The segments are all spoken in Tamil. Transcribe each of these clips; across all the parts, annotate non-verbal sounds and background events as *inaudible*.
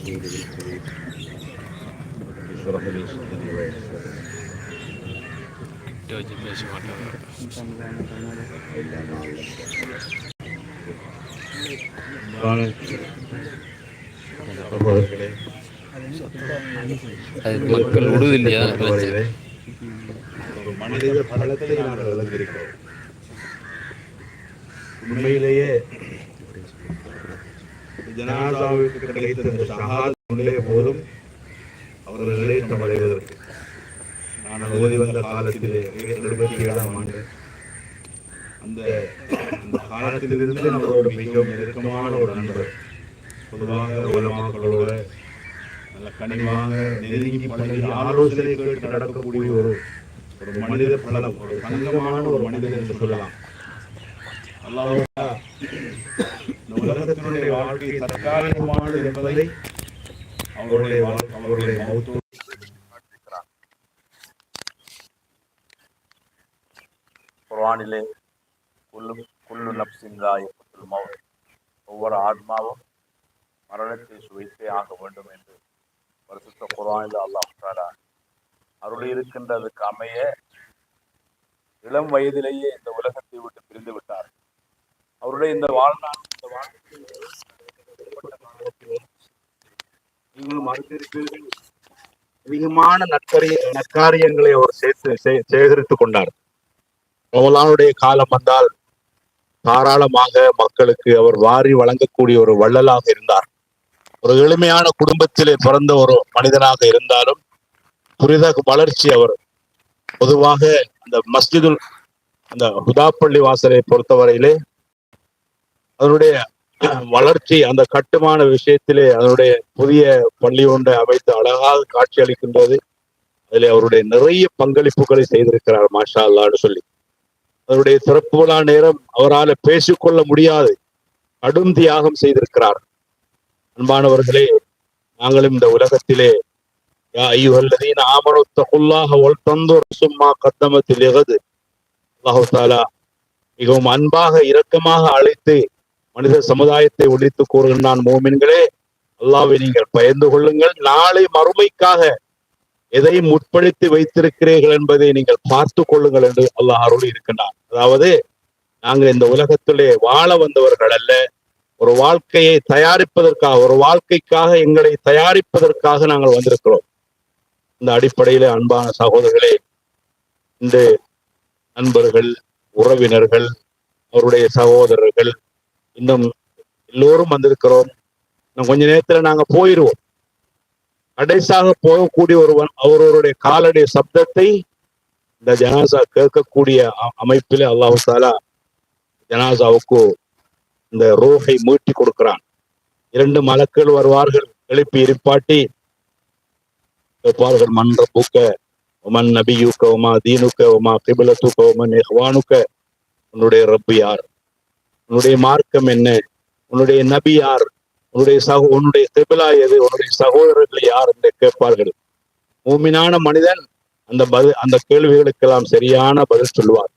السرور بالحديث اشرح لي صدري ويسر கிட்ட வச்சு பேச மாட்டாங்க إلا ما علمتنا சகோதரர்களே அது மக்கள் விடுதில்லையா பொறுத்தவரையிலே ஒரு மனித பலத்தை நாங்கள் விளங்கியிருக்கிறோம் உண்மையிலேயே ஜனாதாவுக்கு கிடைத்த இந்த சகாதே போதும். அவர்கள் இளைத்தம் அடைவதற்கு நான் ஓதி வந்த காலத்திலே இருபத்தி ஏழாம் ஆண்டு அந்த அந்த காலத்திலிருந்து நம்மளோட மிகவும் நெருக்கமான ஒரு நண்பர். பொதுவாக உலமாக்களோட நல்ல கனிவாக நெருங்கி பழகி ஆலோசனை கேட்டு நடக்கக்கூடிய ஒரு ஒரு மனித பலம் ஒரு தங்கமான ஒரு மனிதன் என்று சொல்லலாம். இந்த உலகத்தினுடைய தற்காலிகமானது என்பதை அவருடைய அவருடைய குல்லு குல்லு நப்சின் ஒவ்வொரு ஆத்மாவும் மரணத்தை சுவைத்தே ஆக வேண்டும் என்று பரிசுத்த குர்ஆனில் அல்லாஹ் அருள் இருக்கின்றதுக்கு அமைய இளம் வயதிலேயே இந்த உலகத்தை விட்டு பிரிந்து விட்டார்கள் அவருடைய இந்த வாழ்நாள் இந்த நீங்கள் மறுத்திருப்பீர்கள் அதிகமான நற்கரிய நற்காரியங்களை அவர் சேர்த்து சே- சேகரித்துக் கொண்டார். ரமலானுடைய காலம் வந்தால் தாராளமாக மக்களுக்கு அவர் வாரி வழங்கக்கூடிய ஒரு வள்ளலாக இருந்தார். ஒரு எளிமையான குடும்பத்திலே பிறந்த ஒரு மனிதனாக இருந்தாலும் துரித வளர்ச்சி அவர் பொதுவாக அந்த மஸ்ஜிதுல் அந்த ஹுதாப்பள்ளி வாசலை பொறுத்தவரையிலே அதனுடைய வளர்ச்சி அந்த கட்டுமான விஷயத்திலே அதனுடைய புதிய பள்ளி ஒன்றை அமைத்து அழகாக காட்சி அளிக்கின்றது அதில் அவருடைய நிறைய பங்களிப்புகளை செய்திருக்கிறார் மாஷா அல்லான்னு சொல்லி. அவருடைய சிறப்பு விழா நேரம் அவரால் பேசிக்கொள்ள முடியாது. கடும் தியாகம் செய்திருக்கிறார். அன்பானவர்களே நாங்களும் இந்த உலகத்திலே யா ஐயுஹல்லதீன ஆமனு தகுல்லாஹ சும்மா கத்தமத்தில் எகது அல்லாஹு தாலா மிகவும் அன்பாக இரக்கமாக அழைத்து மனித சமுதாயத்தை ஒழித்து கூறுகின்றான் மோமின்களே அல்லாவை நீங்கள் பயந்து கொள்ளுங்கள். நாளை மறுமைக்காக எதை முற்படுத்தி வைத்திருக்கிறீர்கள் என்பதை நீங்கள் பார்த்து கொள்ளுங்கள் என்று அல்லாஹ் அருள் இருக்கின்றான். அதாவது நாங்கள் இந்த உலகத்திலே வாழ வந்தவர்கள் அல்ல. ஒரு வாழ்க்கையை தயாரிப்பதற்காக ஒரு வாழ்க்கைக்காக எங்களை தயாரிப்பதற்காக நாங்கள் வந்திருக்கிறோம். இந்த அடிப்படையில அன்பான சகோதரர்களே இந்த நண்பர்கள் உறவினர்கள் அவருடைய சகோதரர்கள் இன்னும் எல்லோரும் வந்திருக்கிறோம். இன்னும் கொஞ்ச நேரத்துல நாங்க போயிருவோம். கடைசியாக போகக்கூடிய ஒருவன் அவரவருடைய காலடைய சப்தத்தை இந்த ஜனாசா கேட்கக்கூடிய அ- அமைப்பிலே அல்லாஹு தாலா ஜனாசாவுக்கு இந்த ரோஹை மீட்டி கொடுக்கிறான். இரண்டு மலக்கள் வருவார்கள். எழுப்பி இருப்பாட்டி. கேட்பார்கள் மன்ற பூக்க உமன் நபியூக்க உமா தீனுக்க உமா கிபிலத்துக்க உமன் உன்னுடைய ரப்பு யார்? உன்னுடைய மார்க்கம் என்ன? உன்னுடைய நபி யார்? உன்னுடைய சகோ உன்னுடைய திபிலா எது? உன்னுடைய சகோதரர்கள் யார் என்று கேட்பார்கள். மூமினான மனிதன் அந்த பதில் அந்த கேள்விகளுக்கெல்லாம் சரியான பதில் சொல்லுவார்.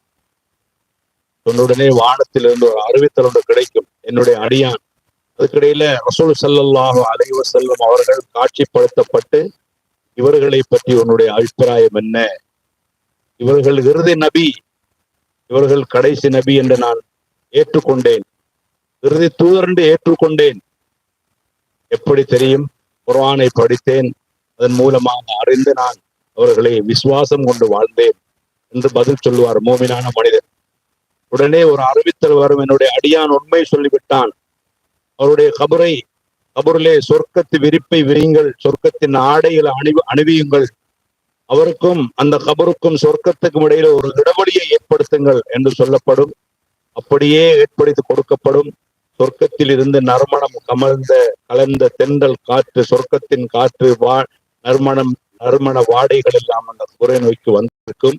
சொன்னுடனே வானத்திலிருந்து ஒரு அறிவித்தல் ஒன்று கிடைக்கும். என்னுடைய அடியான். அதுக்கிடையில ரசூல் ஸல்லல்லாஹு அலைவ செல்லும் அவர்கள் காட்சிப்படுத்தப்பட்டு இவர்களை பற்றி உன்னுடைய அபிப்பிராயம் என்ன? இவர்கள் இறுதி நபி. இவர்கள் கடைசி நபி என்று நான் ஏற்றுக்கொண்டேன். இறுதி தூதர் என்று ஏற்றுக்கொண்டேன். எப்படி தெரியும்? குரானை படித்தேன். அதன் மூலமாக அறிந்து நான் அவர்களை விசுவாசம் கொண்டு வாழ்ந்தேன் என்று பதில் சொல்லுவார் மோமினான மனிதர். உடனே ஒரு அறிவித்தல் வரும். என்னுடைய அடியான் உண்மை சொல்லிவிட்டான். அவருடைய கபரை கபரிலே சொர்க்கத்து விரிப்பை விரியுங்கள். சொர்க்கத்தின் ஆடைகளை அணி அணிவியுங்கள். அவருக்கும் அந்த கபருக்கும் சொர்க்கத்துக்கும் இடையில ஒரு இடைவெளியை ஏற்படுத்துங்கள் என்று சொல்லப்படும் அப்படியே ஏற்படுத்தி கொடுக்கப்படும் சொர்க்கத்தில் இருந்து நறுமணம் கமழ்ந்த கலந்த தென்றல் காற்று சொர்க்கத்தின் காற்று வா நறுமணம் நறுமண வாடைகள் எல்லாம் அந்த குறை நோய்க்கு வந்திருக்கும்.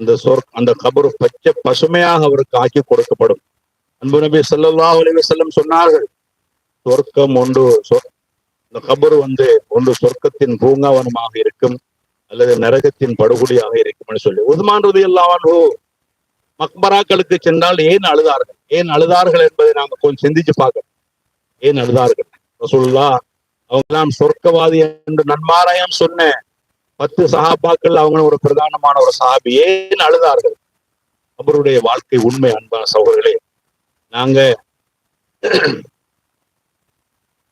அந்த சொர் அந்த கபரு பச்சை பசுமையாக அவருக்கு ஆக்கி கொடுக்கப்படும். அன்பு நபி ஸல்லல்லாஹு அலைஹி வஸல்லம் சொன்னார்கள் சொர்க்கம் ஒன்று சொர்- இந்த கபரு வந்து ஒன்று சொர்க்கத்தின் பூங்காவனமாக இருக்கும் அல்லது நரகத்தின் படுகொலியாக இருக்கும் என்று சொல்லி உதுமான்றது ரதி மக்பராக்களுக்கு சென்றால் ஏன் அழுதார்கள்? ஏன் அழுதார்கள் என்பதை நாங்க கொஞ்சம் சிந்திச்சு பார்க்கணும். ஏன் அழுதார்கள்? ரசூலுல்லா அவங்க எல்லாம் சொர்க்கவாதி என்று நன்மாராயம் சொன்ன பத்து சஹாபாக்கள் அவங்க ஒரு பிரதானமான ஒரு சஹாபி. ஏன் அழுதார்கள்? அவருடைய வாழ்க்கை உண்மை அன்பான சகோதரர்களே. நாங்க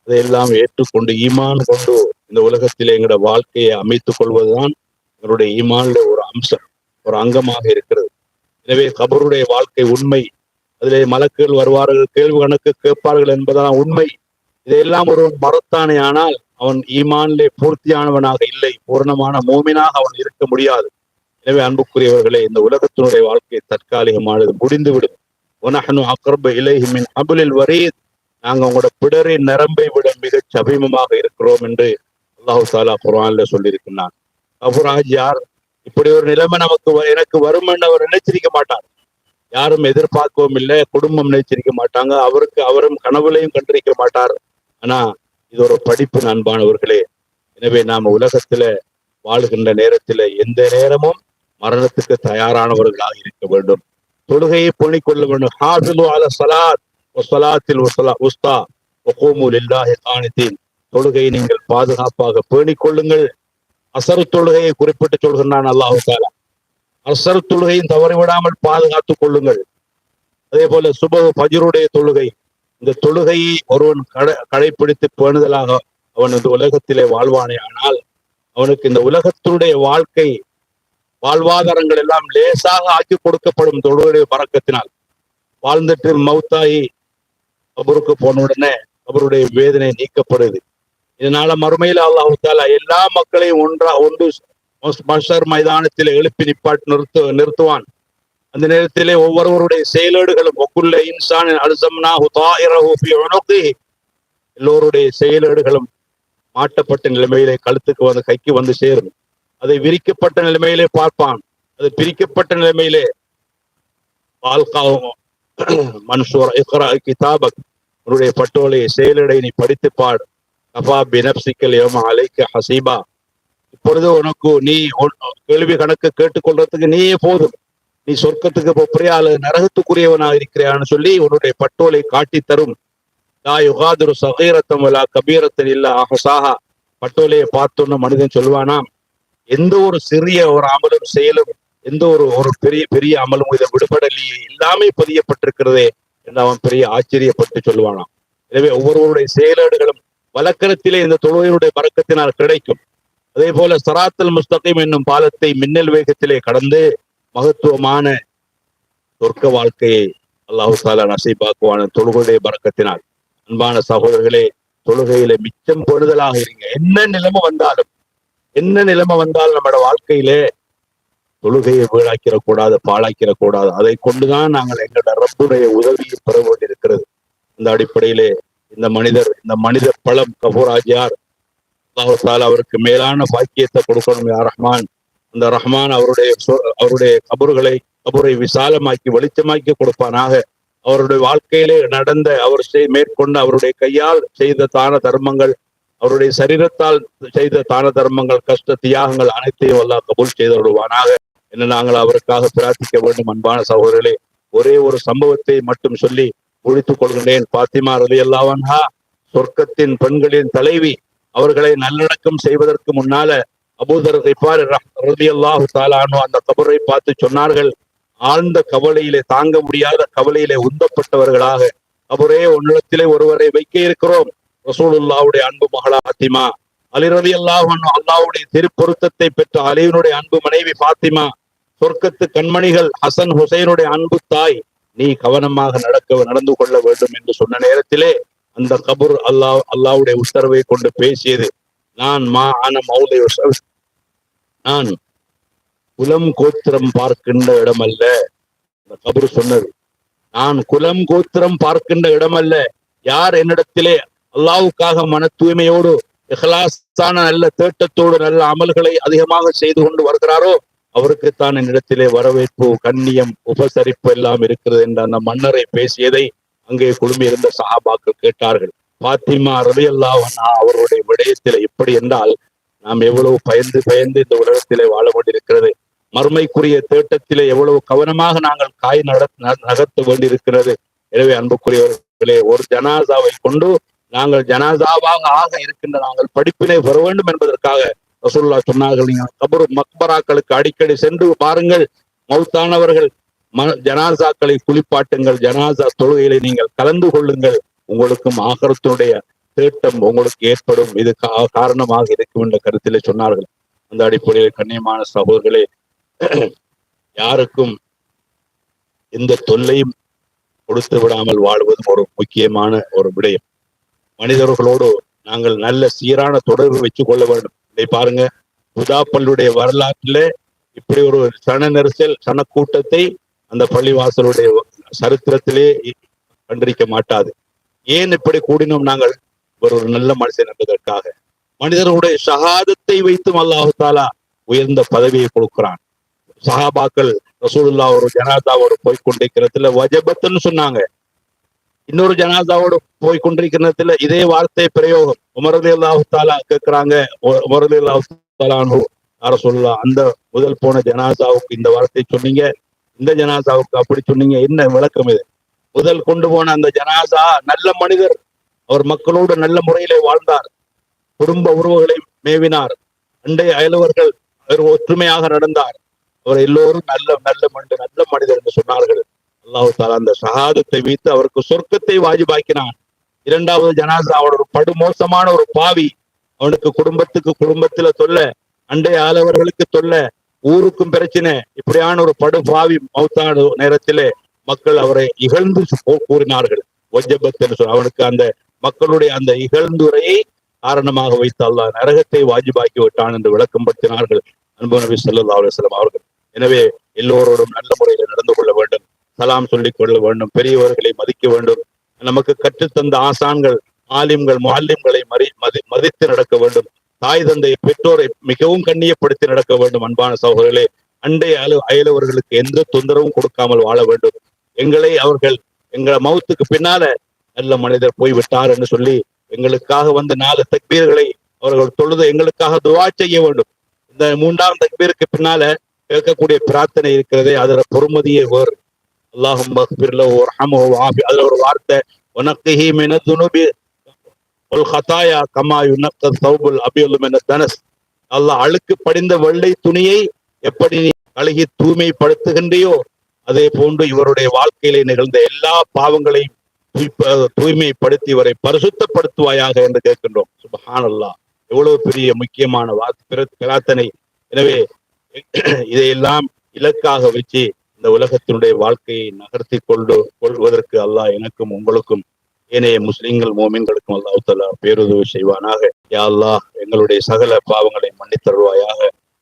அதையெல்லாம் ஏற்றுக்கொண்டு ஈமான் கொண்டு இந்த உலகத்திலே எங்களோட வாழ்க்கையை அமைத்துக் கொள்வதுதான் எங்களுடைய ஈமான்ல ஒரு அம்சம் ஒரு அங்கமாக இருக்கிறது. எனவே கபருடைய வாழ்க்கை உண்மை. அதிலே மலக்குகள் வருவார்கள் கேள்வி கணக்கு கேட்பார்கள் என்பதுதான் உண்மை. இதையெல்லாம் ஒருவன் மறுத்தானே ஆனால் அவன் ஈமானிலே பூர்த்தியானவனாக இல்லை. பூர்ணமான மூமினாக அவன் இருக்க முடியாது. எனவே அன்புக்குரியவர்களே இந்த உலகத்தினுடைய வாழ்க்கை தற்காலிகமானது முடிந்துவிடும். உனஹனு அக்ரப இலைஹி மின் அபுலில் வரீத். நாங்க உங்களோட பிடரின் நரம்பை விட மிகச் சமீபமாக இருக்கிறோம் என்று அல்லாஹு தாலா குர்ஆன்ல சொல்லியிருக்கிறான் அபுராஜ் யார்? இப்படி ஒரு நிலைமை நமக்கு எனக்கு வரும் என்று அவர் நினைச்சிருக்க மாட்டார். யாரும் எதிர்பார்க்கவும் இல்லை குடும்பம் நினைச்சிருக்க மாட்டாங்க அவருக்கு அவரும் கனவுலையும் கண்டிருக்க மாட்டார். ஆனா இது ஒரு படிப்பு நண்பானவர்களே. எனவே நாம உலகத்துல வாழுகின்ற நேரத்துல எந்த நேரமும் மரணத்துக்கு தயாரானவர்களாக இருக்க வேண்டும். தொழுகையை பேணிக் கொள்ள வேண்டும். ஹாஃபிலு அல சலாத். உஸ்தா. தொழுகையை நீங்கள் பாதுகாப்பாக பேணிக் கொள்ளுங்கள். அசரு தொழுகையை குறிப்பிட்டு சொல்கின்றான் அல்லாஹு தாலா அசரு தொழுகையும் தவறிவிடாமல் பாதுகாத்துக் கொள்ளுங்கள். அதே போல சுப பஜருடைய தொழுகை. இந்த தொழுகையை ஒருவன் கடை கடைபிடித்து பேணுதலாக அவன் இந்த உலகத்திலே வாழ்வானே ஆனால் அவனுக்கு இந்த உலகத்தினுடைய வாழ்க்கை வாழ்வாதாரங்கள் எல்லாம் லேசாக ஆக்கி கொடுக்கப்படும் தொழுகையுடைய பறக்கத்தினால் வாழ்ந்துட்டு மௌத்தாயி கபருக்கு போன உடனே அவருடைய வேதனை நீக்கப்படுது. இதனால மறுமையில அல்லாஹு தாலா எல்லா மக்களையும் ஒன்றா ஒன்று மஷர் மைதானத்தில் எழுப்பி நிப்பாட்டு நிறுத்து நிறுத்துவான். அந்த நேரத்திலே ஒவ்வொருவருடைய செயலேடுகளும் ஒக்குள்ள இன்சான் அலுசம்னா எல்லோருடைய செயலேடுகளும் மாட்டப்பட்ட நிலைமையிலே கழுத்துக்கு வந்து கைக்கு வந்து சேரும். அதை விரிக்கப்பட்ட நிலைமையிலே பார்ப்பான். அது பிரிக்கப்பட்ட நிலைமையிலே பால்காவும் மன்சூர் இக்ரா கிதாபக் உன்னுடைய பட்டோலை செயலடை நீ படித்து பாடு. கபா பினப்சிக்கல் யோம அலைக்க ஹசீபா. இப்பொழுது உனக்கு நீ கேள்வி கணக்கு கேட்டுக்கொள்றதுக்கு நீயே போதும். நீ சொர்க்கத்துக்கு போறியா அல்லது நரகத்துக்குரியவனாக இருக்கிறான்னு சொல்லி உன்னுடைய பட்டோலை காட்டி தரும். லா யுகாதுரு சகீரத்தம் வலா கபீரத்தன் இல்ல அஹசாஹா. பட்டோலையை பார்த்தோன்னு மனிதன் சொல்லுவானாம் எந்த ஒரு சிறிய ஒரு அமலும் செயலும் எந்த ஒரு ஒரு பெரிய பெரிய அமலும் இதை விடுபடலையே எல்லாமே பதியப்பட்டிருக்கிறதே என்று அவன் பெரிய ஆச்சரியப்பட்டு சொல்லுவானாம் எனவே ஒவ்வொருவருடைய செயலாடுகளும் வழக்கரத்திலே இந்த தொழுகையினுடைய பறக்கத்தினால் கிடைக்கும். அதே போல சராத்தல் முஸ்தகிம் என்னும் பாலத்தை மின்னல் வேகத்திலே கடந்து மகத்துவமான சொர்க்க வாழ்க்கையை அல்லாஹு தாலா நசைபாக்குவான தொழுகையுடைய பறக்கத்தினால். அன்பான சகோதரர்களே தொழுகையில மிச்சம் பொழுதலாக இருங்க. என்ன நிலைமை வந்தாலும் என்ன நிலைமை வந்தாலும் நம்மளோட வாழ்க்கையிலே தொழுகையை வீணாக்கிடக்கூடாது பாழாக்கிடக்கூடாது. அதை கொண்டுதான் நாங்கள் எங்களோட ரப்புடைய உதவியை பெற வேண்டியிருக்கிறது. இந்த அடிப்படையிலே இந்த மனிதர் இந்த மனித பழம் கபூராஜியார் அல்லாஹு அவருக்கு மேலான பாக்கியத்தை கொடுக்கணும் யா ரஹ்மான். அந்த ரஹ்மான் அவருடைய அவருடைய கபர்களை கபரை விசாலமாக்கி வெளிச்சமாக்கி கொடுப்பானாக. அவருடைய வாழ்க்கையிலே நடந்த அவர் மேற்கொண்ட அவருடைய கையால் செய்த தான தர்மங்கள் அவருடைய சரீரத்தால் செய்த தான தர்மங்கள் கஷ்ட தியாகங்கள் அனைத்தையும் அல்லாஹ் கபூல் செய்து விடுவானாக என்று நாங்கள் அவருக்காக பிரார்த்திக்க வேண்டும் அன்பான சகோதரர்களே. ஒரே ஒரு சம்பவத்தை மட்டும் சொல்லி முடித்துக் கொள்கின்றேன். பாத்திமா ரலி அல்லாவன்ஹா சொர்க்கத்தின் பெண்களின் தலைவி. அவர்களை நல்லடக்கம் செய்வதற்கு முன்னால அபூதர் ரிபார் ரலி அல்லாஹு தாலானோ அந்த கபரை பார்த்து சொன்னார்கள். ஆழ்ந்த கவலையிலே தாங்க முடியாத கவலையிலே உந்தப்பட்டவர்களாக கபரே உன்னிடத்திலே ஒருவரை வைக்க இருக்கிறோம். ரசூலுல்லாவுடைய அன்பு மகளா பாத்திமா. அலி ரலி அல்லாஹன் அல்லாவுடைய திருப்பொருத்தத்தை பெற்ற அலியினுடைய அன்பு மனைவி பாத்திமா. சொர்க்கத்து கண்மணிகள் ஹசன் ஹுசைனுடைய அன்பு தாய். நீ கவனமாக நடக்க நடந்து கொள்ள வேண்டும் என்று சொன்ன நேரத்திலே அந்த கபூர் அல்லாஹ் அல்லாவுடைய உத்தரவை கொண்டு பேசியது நான் மா அன மௌலை நான் குலம் கோத்திரம் பார்க்கின்ற இடம் அல்ல அந்த கபூர் சொன்னது. நான் குலம் கோத்திரம் பார்க்கின்ற இடம் அல்ல யார் என்னிடத்திலே அல்லாவுக்காக மன தூய்மையோடு இஹ்லாஸான நல்ல தேட்டத்தோடு நல்ல அமல்களை அதிகமாக செய்து கொண்டு வருகிறாரோ அவருக்குத்தான் என்னிடத்திலே வரவேற்பு கண்ணியம் உபசரிப்பு எல்லாம் இருக்கிறது என்ற அந்த மன்னரை பேசியதை அங்கே குழுமியிருந்த சஹாபாக்கள் கேட்டார்கள். பாத்திமா ரவி அவருடைய விடயத்தில் எப்படி என்றால் நாம் எவ்வளவு பயந்து பயந்து இந்த உலகத்திலே வாழ கொண்டிருக்கிறது மறுமைக்குரிய தேட்டத்திலே எவ்வளவு கவனமாக நாங்கள் காய் நட ந- நகர்த்த வேண்டியிருக்கிறது. எனவே அன்புக்குரியவர்களே ஒரு ஜனாசாவை கொண்டு நாங்கள் ஜனாதாவாக ஆக இருக்கின்ற நாங்கள் படிப்பினை பெற வேண்டும் என்பதற்காக ரசூல்லா சொன்னார்கள் நீங்கள் கபரு மக்பராக்களுக்கு அடிக்கடி சென்று பாருங்கள் மௌத்தானவர்கள் ம ஜனாசாக்களை குளிப்பாட்டுங்கள் ஜனாசா தொழுகையில நீங்கள் கலந்து கொள்ளுங்கள் உங்களுக்கும் ஆகரத்தினுடைய தேட்டம் உங்களுக்கு ஏற்படும் இது காரணமாக இருக்கும் என்ற கருத்திலே சொன்னார்கள். அந்த அடிப்படையில் கண்ணியமான சகோதரர்களே யாருக்கும் எந்த தொல்லையும் கொடுத்து விடாமல் வாழ்வதும் ஒரு முக்கியமான ஒரு விடயம். மனிதர்களோடு நாங்கள் நல்ல சீரான தொடர்பு வச்சு கொள்ள வேண்டும். இதை பாருங்க. உதாப்பல்லுடைய வரலாற்றுல இப்படி ஒரு சன நெரிசல் சன கூட்டத்தை அந்த பள்ளிவாசலுடைய சரித்திரத்திலே கண்டிருக்க மாட்டாது. ஏன் இப்படி கூடினோம் நாங்கள்? ஒரு ஒரு நல்ல மனுஷன் என்பதற்காக. மனிதர்களுடைய சகாதத்தை வைத்தும் அல்லாஹு தாலா உயர்ந்த பதவியை கொடுக்கிறான். சஹாபாக்கள் ரசூலுல்லா ஒரு ஜனாதா ஒரு போய்கொண்டிருக்கிறதுல வஜபத்துன்னு சொன்னாங்க. இன்னொரு ஜனாதாவோடு போய் கொண்டிருக்கிறதுல இதே வார்த்தை பிரயோகம். உமரதி அல்லாஹு தாலா கேட்கிறாங்க. உமரதி அல்லாஹு தாலானு யார சொல்லலாம் அந்த முதல் போன ஜனாசாவுக்கு இந்த வார்த்தை சொன்னீங்க. இந்த ஜனாசாவுக்கு அப்படி சொன்னீங்க. என்ன விளக்கம் இது? முதல் கொண்டு போன அந்த ஜனாசா நல்ல மனிதர். அவர் மக்களோடு நல்ல முறையிலே வாழ்ந்தார். குடும்ப உறவுகளை மேவினார். அண்டை அயலவர்கள் அவர் ஒற்றுமையாக நடந்தார். அவர் எல்லோரும் நல்ல நல்ல மனிதர் நல்ல மனிதர் என்று சொன்னார்கள். அல்லாஹு தாலா அந்த ஷஹாதத்தை வைத்து அவருக்கு சொர்க்கத்தை வாஜிபாக்கினான். இரண்டாவது ஜனாசா அவன் ஒரு படுமோசமான ஒரு பாவி. அவனுக்கு குடும்பத்துக்கு குடும்பத்துல தொல்ல அண்டை ஆளவர்களுக்கு தொல்ல ஊருக்கும் பிரச்சனை. இப்படியான ஒரு படு பாவி மௌத்தான நேரத்திலே மக்கள் அவரை இகழ்ந்து கூறினார்கள். ஒஜபத் என்று அவனுக்கு அந்த மக்களுடைய அந்த இகழ்ந்துரையை காரணமாக வைத்து அல்லாஹ் நரகத்தை வாஜிபாக்கி விட்டான் என்று விளக்கம் படுத்தினார்கள் அன்பு நபி சொல்லா அலுவலம் அவர்கள். எனவே எல்லோரோடும் நல்ல முறையில் நடந்து கொள்ள வேண்டும். சலாம் சொல்லிக் கொள்ள வேண்டும் பெரியவர்களை மதிக்க வேண்டும். நமக்கு கற்றுத்தந்த ஆசான்கள் ஆலிம்கள் முஅல்லிம்களை மறி மதி மதித்து நடக்க வேண்டும். தாய் தந்தை பெற்றோரை மிகவும் கண்ணியப்படுத்தி நடக்க வேண்டும் அன்பான சகோதரர்களே. அண்டை அயல அயலவர்களுக்கு எந்த தொந்தரவும் கொடுக்காமல் வாழ வேண்டும். எங்களை அவர்கள் எங்களை மௌத்துக்கு பின்னால நல்ல மனிதர் போய் விட்டார் என்று சொல்லி எங்களுக்காக வந்து நாலு தக்பீர்களை அவர்கள் தொழுது எங்களுக்காக துவா செய்ய வேண்டும். இந்த மூன்றாம் தக்பீருக்கு பின்னால கேட்கக்கூடிய பிரார்த்தனை இருக்கிறதே அதில் பொறுமதியே வேறு அல்லாஹும் அதுல ஒரு வார்த்தை உனக்கு மின துணுபி ஹதாயா கமா யுனக்க சௌபுல் அபியுல் மின தனஸ் அல்லாஹ் அழுக்கு படிந்த வெள்ளை துணியை எப்படி நீ கழுகி தூய்மைப்படுத்துகின்றையோ அதே போன்று இவருடைய வாழ்க்கையிலே நிகழ்ந்த எல்லா பாவங்களையும் தூய்மைப்படுத்தி இவரை பரிசுத்தப்படுத்துவாயாக என்று கேட்கின்றோம். சுபஹான் அல்லா எவ்வளவு பெரிய முக்கியமான பிரார்த்தனை. எனவே இதையெல்லாம் இலக்காக வச்சு இந்த உலகத்தினுடைய வாழ்க்கையை நகர்த்தி கொண்டு கொள்வதற்கு அல்லாஹ் எனக்கும் உங்களுக்கும் ஏனைய முஸ்லிம்கள் மோமின்களுக்கும் அல்லாஹ் தலா பேருதவி செய்வானாக. யா அல்லாஹ் எங்களுடைய சகல பாவங்களை மன்னித்தருள்வாயாக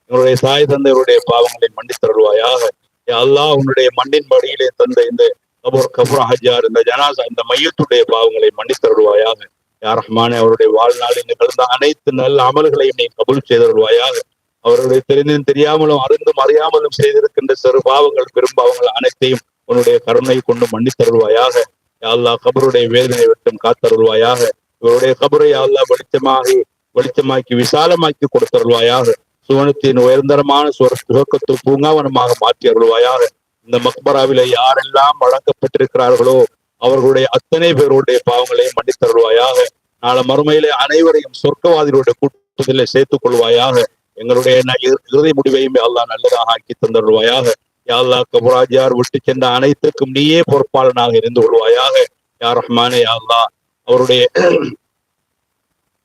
எங்களுடைய தாய் தந்தையருடைய பாவங்களை மன்னித்தருள்வாயாக யா அல்லாஹ் உன்னுடைய மண்ணின் படியிலே தந்த இந்த கபூர் கபூர் ஹஜார் இந்த ஜனாசா இந்த மையத்துடைய பாவங்களை மன்னித்தருள்வாயாக யார் ரஹ்மானே அவருடைய வாழ்நாளில் நிகழ்ந்த அனைத்து நல்ல அமல்களையும் நீ கபூல் செய்தருள்வாயாக அவர்களுடைய தெரிந்தும் தெரியாமலும் அறிந்தும் அறியாமலும் செய்திருக்கின்ற சிறு பாவங்கள் பெரும் பாவங்கள் அனைத்தையும் உன்னுடைய கருணை கொண்டு மன்னித்தருள்வாயாக. யாழ்லா அல்லாஹ் கபருடைய வேதனை விட்டும் காத்தருள்வாயாக. இவருடைய கபரை யாழ்லா அல்லாஹ் வெளிச்சமாகி வெளிச்சமாக்கி விசாலமாக்கி கொடுத்தருள்வாயாக. சுவனத்தின் உயர்ந்தரமான சுவர் சுகத்து பூங்காவனமாக மாற்றி அருள்வாயாக. இந்த மக்பராவில யாரெல்லாம் வழங்கப்பட்டிருக்கிறார்களோ அவர்களுடைய அத்தனை பேருடைய பாவங்களையும் மன்னித்தருள்வாயாக. நாளை மறுமையிலே அனைவரையும் சொர்க்கவாதிகளுடைய கூட்டத்திலே சேர்த்துக் கொள்வாயாக. எங்களுடைய ந- இறு- இறுதி முடிவையும் அல்லாஹ் நல்லதாக ஆக்கி தந்தருள்வாயாக யா அல்லாஹ் கபுராஜியார் விட்டு சென்ற அனைத்துக்கும் நீயே பொறுப்பாளனாக இருந்து கொள்வாயாக யா ரஹ்மானே யா அல்லாஹ் அவருடைய *clears throat*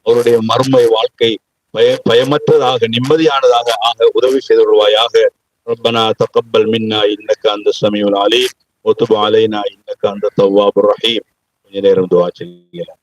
அவருடைய மர்மை வாழ்க்கை பய பயமற்றதாக நிம்மதியானதாக ஆக உதவி செய்து கொள்வாயாக ربنا تقبل منا انك انت السميع العليم وتب علينا انك انت التواب الرحيم கொஞ்ச நேரம் துவா செய்யலாம்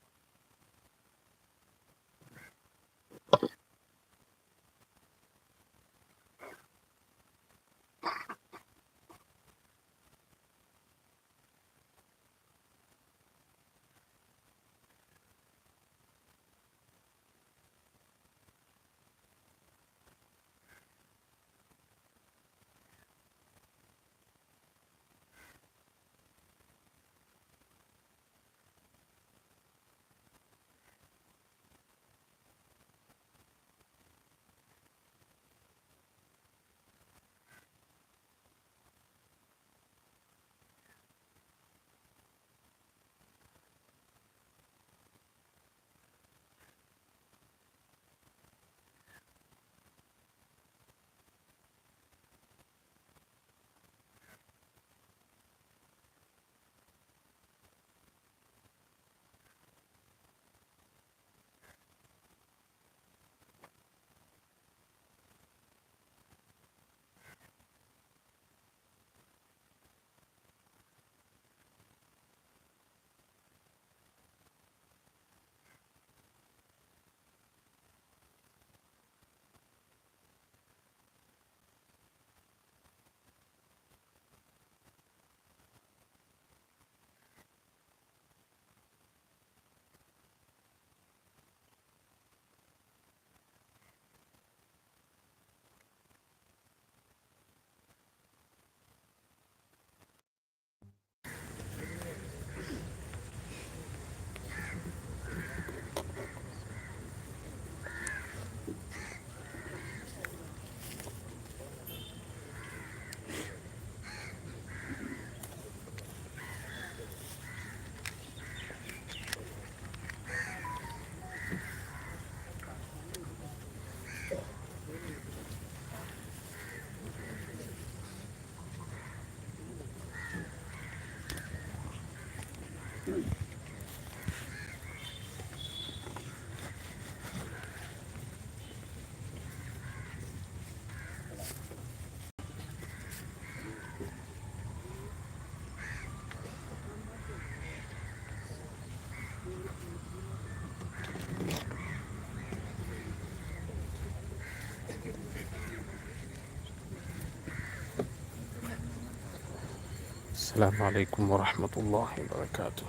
அஸ்லாம் வலைக்கம் வரஹ்மத்துல்லாஹி வரகாத்து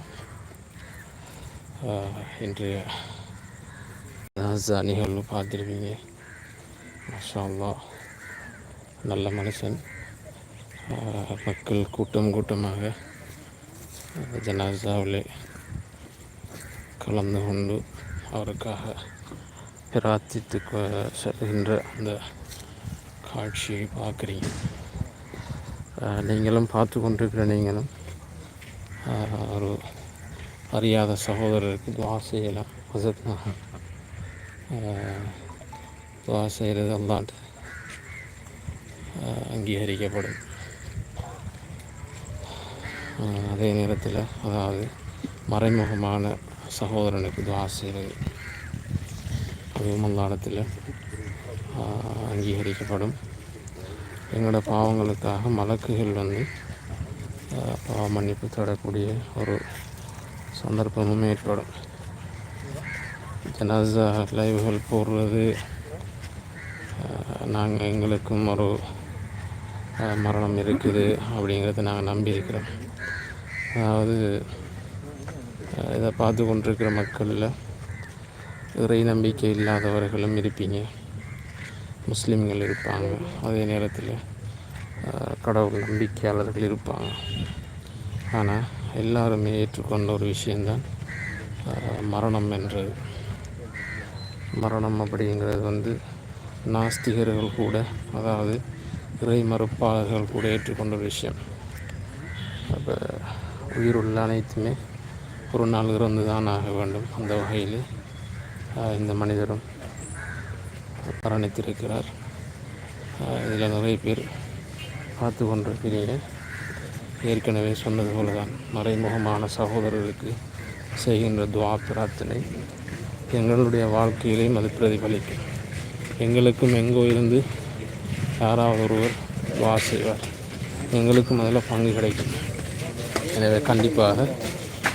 ஆஹ், இன்றைய ஜனாஸா நிகழ்வு பார்த்துருப்பீங்க மாஷா நல்ல மனுஷன் மக்கள் கூட்டம் கூட்டமாக ஜனாசாவிலே கலந்து கொண்டு அவருக்காக பிரார்த்தித்து செல்கின்ற அந்த காட்சியை பார்க்குறீங்க நீங்களும் பார்த்து கொண்டிருக்கிற நீங்களும் ஒரு அறியாத சகோதரருக்கு துவா செய்யலாம். வசத்மாக துவா செய்கிறது அல்லாண்டு அங்கீகரிக்கப்படும். அதே நேரத்தில் அதாவது மறைமுகமான சகோதரனுக்கு துவா செய்வது அதுவும் அல்லாடத்தில் அங்கீகரிக்கப்படும். எங்களோட பாவங்களுக்காக மலக்குகள் வந்து பாவ மன்னிப்பு தேடக்கூடிய ஒரு சந்தர்ப்பமும் ஏற்படும். ஜனாசா லைவ்கள் போடுறது நாங்கள் எங்களுக்கும் ஒரு மரணம் இருக்குது அப்படிங்கிறத நாங்கள் நம்பியிருக்கிறோம் அதாவது இதை பார்த்து கொண்டிருக்கிற மக்களில் இறை நம்பிக்கை இல்லாதவர்களும் இருப்பீங்க. முஸ்லீம்கள் இருப்பாங்க. அதே நேரத்தில் கடவுள் நம்பிக்கையாளர்கள் இருப்பாங்க. ஆனால் எல்லாருமே ஏற்றுக்கொண்ட ஒரு விஷயந்தான் மரணம் என்றது மரணம் அப்படிங்கிறது வந்து நாஸ்திகர்கள் கூட அதாவது இறை மறுப்பாளர்கள் கூட ஏற்றுக்கொண்ட ஒரு விஷயம். அப்போ உயிருள்ள அனைத்துமே ஒரு நாள் இறந்து தான் ஆக வேண்டும். அந்த வகையில் இந்த மனிதரும் பரணித்திருக்கிறார். இதில் நிறைய பேர் பார்த்து கொண்டிருக்கிறீர்கள் ஏற்கனவே சொன்னது போல தான் மறைமுகமான சகோதரர்களுக்கு செய்கின்ற துவா பிரார்த்தனை எங்களுடைய வாழ்க்கையிலையும் அது பிரதிபலிக்கும். எங்களுக்கும் எங்கோ இருந்து யாராவது ஒருவர் துவா செய்வார். எங்களுக்கும் அதில் பங்கு கிடைக்கும். எனவே கண்டிப்பாக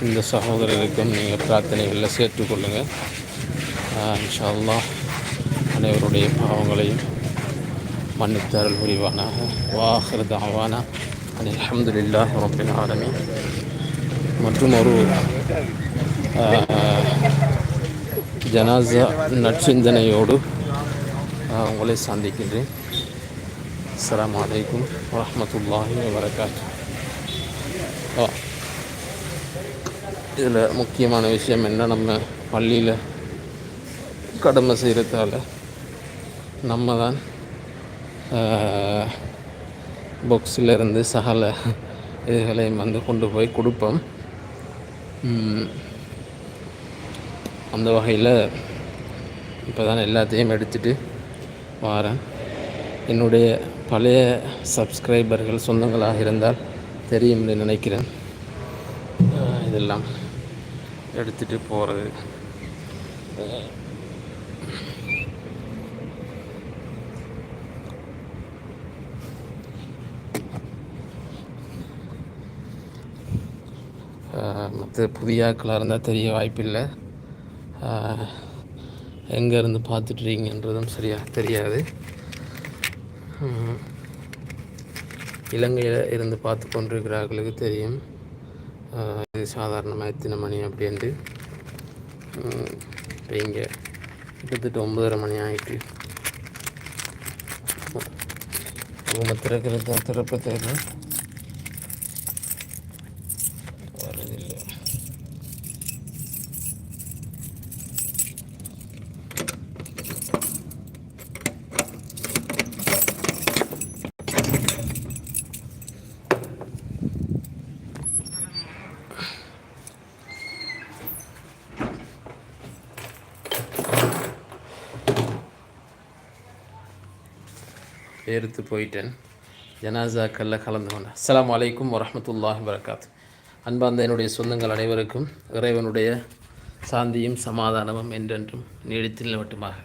இந்த சகோதரருக்கும் நீங்கள் பிரார்த்தனைகளில் சேர்த்துக்கொள்ளுங்கள் இன்ஷா அல்லாஹ். அனைவருடைய பாவங்களையும் மன்னித்தருள் புரிவானாக. வாஹர் தாவானா அனில் அல்ஹம்துலில்லாஹி ரொம்பின் ஆலமீன். மற்றும் ஒரு ஜனாசா நற்சிந்தனையோடு உங்களை சந்திக்கின்றேன். அஸ்லாம் வலைக்கும் வரமத்துல்லாஹி வரகாத் இதில் முக்கியமான விஷயம் என்ன? நம்ம பள்ளியில் கடமை செய்கிறதால நம்ம தான் பாக்ஸில் இருந்து சகல இதுகளையும் வந்து கொண்டு போய் கொடுப்போம். அந்த வகையில் இப்போ தான் எல்லாத்தையும் எடுத்துட்டு வாரேன். என்னுடைய பழைய சப்ஸ்கிரைபர்கள் சொந்தங்களாக இருந்தால் தெரியும் என்று நினைக்கிறேன். இதெல்லாம் எடுத்துகிட்டு போகிறது மற்ற புதிய ஆட்களாக இருந்தால் தெரிய வாய்ப்பில்லை. எங்கே இருந்து பார்த்துட்ருக்கீங்கன்றதும் சரியாக தெரியாது. இலங்கையில் இருந்து பார்த்து கொண்டிருக்கிறார்களுக்கு தெரியும். இது சாதாரணமாக எத்தனை மணி அப்படின்ட்டு. இப்போ இங்கே கிட்டத்தட்ட ஒன்பதரை மணி ஆகிட்டு அவங்க திறக்கிறது திறப்ப தேவை. எடுத்து போயிட்டேன். ஜனாசாக்களில் கலந்து கொண்டேன். அஸ்லாம் வலைக்கும் வரமத்துல்லாஹ் வரகாத் அன்பார்ந்த என்னுடைய சொந்தங்கள் அனைவருக்கும் இறைவனுடைய சாந்தியும் சமாதானமும் என்றென்றும் நீடித்து நிலவட்டுமாக.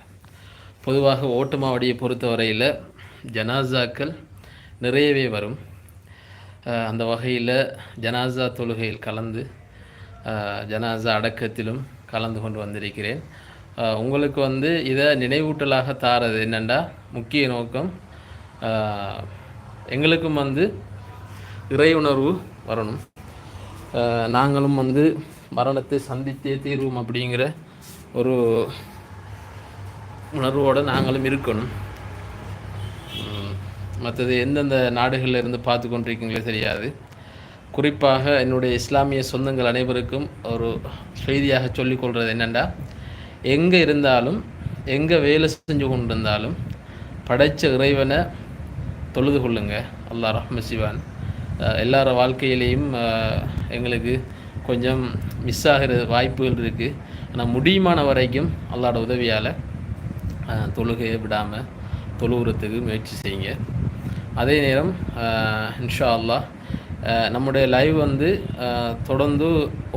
பொதுவாக ஓட்டுமாவடியை பொறுத்தவரையில் ஜனாசாக்கள் நிறையவே வரும். அந்த வகையில் ஜனாசா தொழுகையில் கலந்து ஜனாசா அடக்கத்திலும் கலந்து கொண்டு வந்திருக்கிறேன். உங்களுக்கு வந்து இதை நினைவூட்டலாக தாரது என்னென்னா முக்கிய நோக்கம் எங்களுக்கும் வந்து இறை உணர்வு வரணும் நாங்களும் வந்து மரணத்தை சந்தித்தே தீர்வோம் அப்படிங்கிற ஒரு உணர்வோடு நாங்களும் இருக்கணும். மற்றது எந்தெந்த நாடுகளில் இருந்து பார்த்து கொண்டிருக்கீங்களோ தெரியாது. குறிப்பாக என்னுடைய இஸ்லாமிய சொந்தங்கள் அனைவருக்கும் ஒரு செய்தியாக சொல்லிக்கொள்கிறது என்னென்னா எங்கே இருந்தாலும் எங்கே வேலை செஞ்சு கொண்டிருந்தாலும் படைச்ச இறைவனை தொழுது கொள்ளுங்க. அல்லா ரஹ்ம சிவான். எல்லார வாழ்க்கையிலையும் எங்களுக்கு கொஞ்சம் மிஸ் ஆகிற வாய்ப்புகள் இருக்குது ஆனால் முடியுமான வரைக்கும் அல்லாட உதவியால் தொழுகையை விடாமல் தொழுகிறதுக்கு முயற்சி செய்யுங்க. அதே நேரம் இன்ஷா அல்லாஹ் நம்முடைய லைவ் வந்து தொடர்ந்து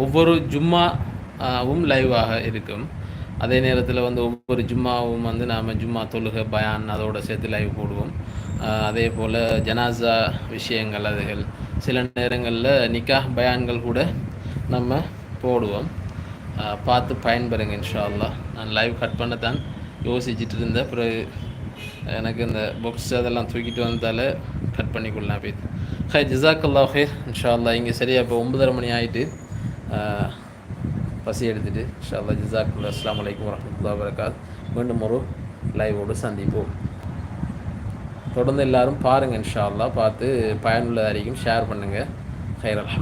ஒவ்வொரு ஜும்மாவும் லைவாக இருக்கும். அதே நேரத்தில் வந்து ஒவ்வொரு ஜும்மாவும் வந்து நாம் ஜும்மா தொழுகை பயான் அதோட சேர்த்து லைவ் போடுவோம். அதே போல் ஜனாசா விஷயங்கள் அதுகள். சில நேரங்களில் நிக்காஹ் பயான்கள் கூட நம்ம போடுவோம். பார்த்து பயன்பெறுங்க இன்ஷா அல்லா நான் லைவ் கட் பண்ண தான் யோசிச்சுட்டு இருந்தேன் பிறகு எனக்கு இந்த புக்ஸ் அதெல்லாம் தூக்கிட்டு வந்தால கட் பண்ணிக்கொள்ளலாம் போய் ஹை ஜிசாக்கல்லா ஹேர். இன்ஷா அல்லா இங்கே சரியாக இப்போ ஒன்பதரை மணி ஆகிட்டு பசி எடுத்துட்டு இன்ஷா அல்லா ஜிசாக்குல்லா அஸ்லாம் வலைக்கம் வரமத்துல்லா வரகாத் மீண்டும் ஒரு லைவோடு சந்திப்போம். தொடர்ந்து எல்லாரும் பாருங்கள் இன்ஷா அல்லா பார்த்து பயனுள்ளதாக இருக்கும் ஷேர் பண்ணுங்கள் ஹைர் அல்ஹம்